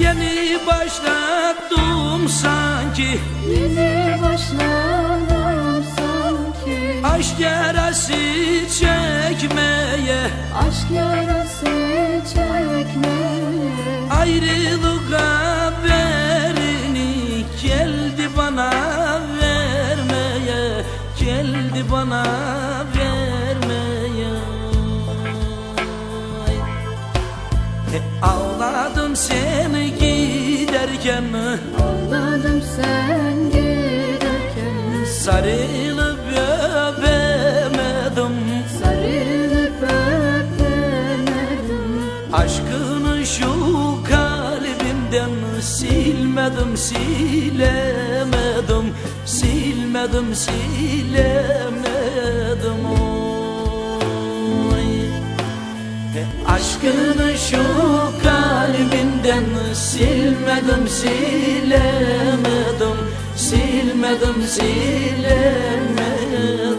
Yeni başladım sanki. Yeni başladım sanki. Aşk yarası çekmeye. Aşk yarası çekmeye. Ayrılık haberini geldi bana vermeye. Geldi bana vermeye. He, Ağladım seni giderken Ağladım sen giderken Sarılıp öpemedim. Sarılıp öpemedim. Aşkını şu kalbimden silmedim silemedim? Silmedim silemedim. Oy. E, Aşkını silmedim silemedim Silmedim silemedim